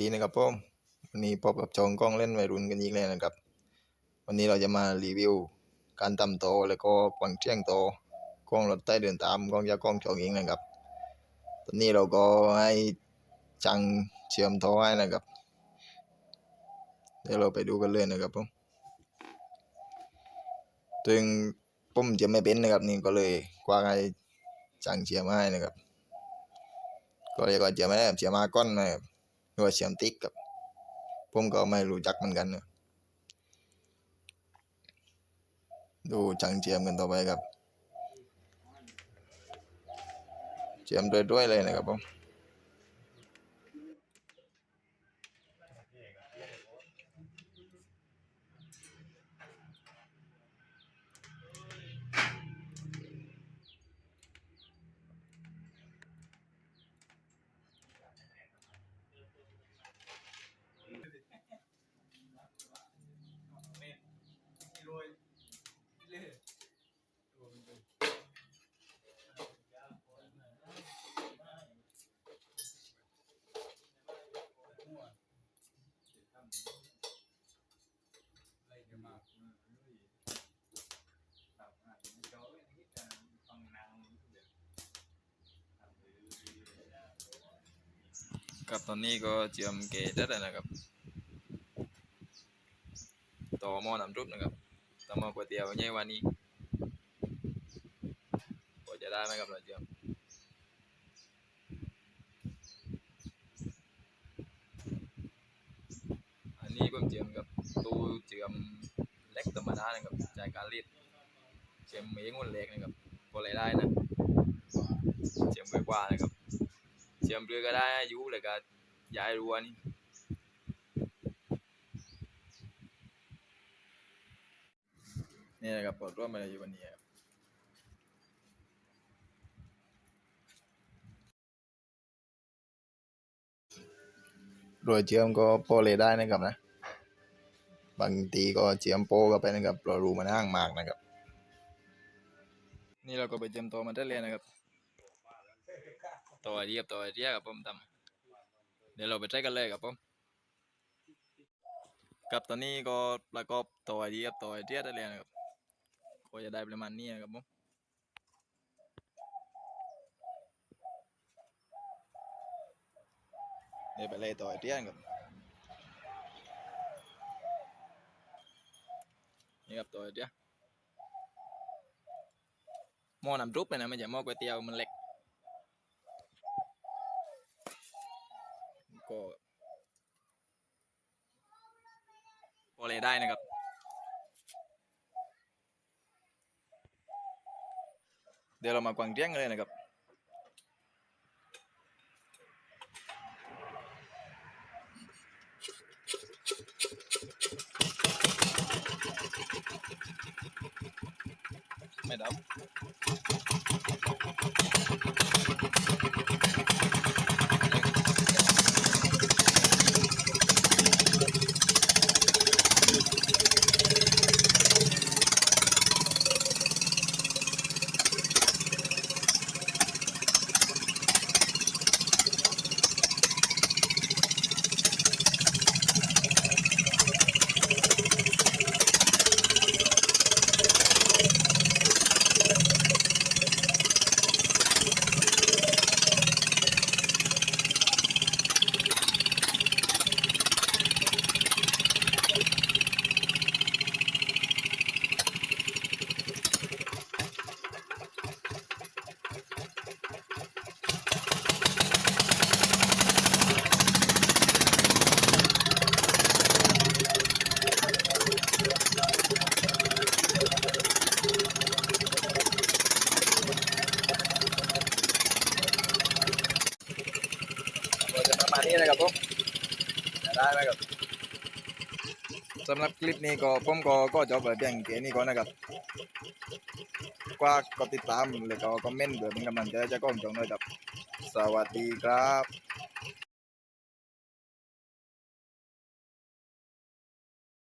ดีนะครับผมวันนี้พบกับจองกล้องเล่นวัยรุ่นกันอีกแล้วนะครับ วันนี้เราจะมารีวิว การทำโตแล้วก็กวางเชียงโตกล้องรถใต้เดินตามกล้องยากล้องจองเองนะครับ ตอนนี้เราก็ให้จังเชื่อมโตให้นะครับ เดี๋ยวเราไปดูกันเลยนะครับผมซึ่งผมจะไม่เป็นนะครับนี่ก็เลยกวางให้จังเชื่อมให้นะครับก็เรียกว่าเชื่อมไม่ได้เชื่อมมาก้อนนะครับ รือว่าเชื่อมติ๊กครับ ผมก็ไม่รู้จักเหมือนกันนะดูจังเจียมกันต่อไปครับ เจียมด้วยๆเลยนะครับผม ครับตอนนี้ก็เจียมเกได้แล้วนะครับ ต่อหม้อน้ำซุปนะครับต่อหม้อก๋วยเตี๋ยวใหญ่วันนี้ก็จะได้ไหมครับเราเจียม อันนี้ผมเจียมกับ เจียมเล็กธรรมดานะครับจ่ายการรีดเจียมเองวันเล็กนะครับพอเลยได้นะเจียมกว่านะครับเจียมเรือก็ได้อายุเลยก็ย้ายรัวนี่นี่นะครับปลดร่วมมาอยู่วันนี้ครับรวยเจียมก็พอเลยได้นะครับนะ บางทีก็เจียมโปก็ไปนะครับเรารูมันห้างมากนะครับ นี่เราก็ไปเจียมตัวมาได้เลยนะครับตัวเรียบตัวเรียบกับผมทำเดี๋ยวเราไปใช้กันเลยครับผมกับตอนนี้ก็ประกอบตัวเรียบตัวเรียบได้เลยนะครับก็จะได้ประมาณนี้นะครับผมเดี๋ยวไปเลยตัวเรียบครับ ครับตัวเรียบหม้อน้ำซุปเลยนะไม่ใช่หม้อก๋วยเตี๋ยวมันเล็ก ก็พอเลยได้นะครับเดี๋ยวเรามากวางเรียงเลยนะครับ ไนี้นะครับผมได้ไหมครับสำหรับคลิปนี้ก็ผมก็ก็จบไปเพียงแค่นี้ก่อนนะครับกว่าก็ติดตามแล้วก็คอมเมนต์เพื่อเป็นกำลังใจให้เจะก้องจงด้วยครับ สวัสดีครับ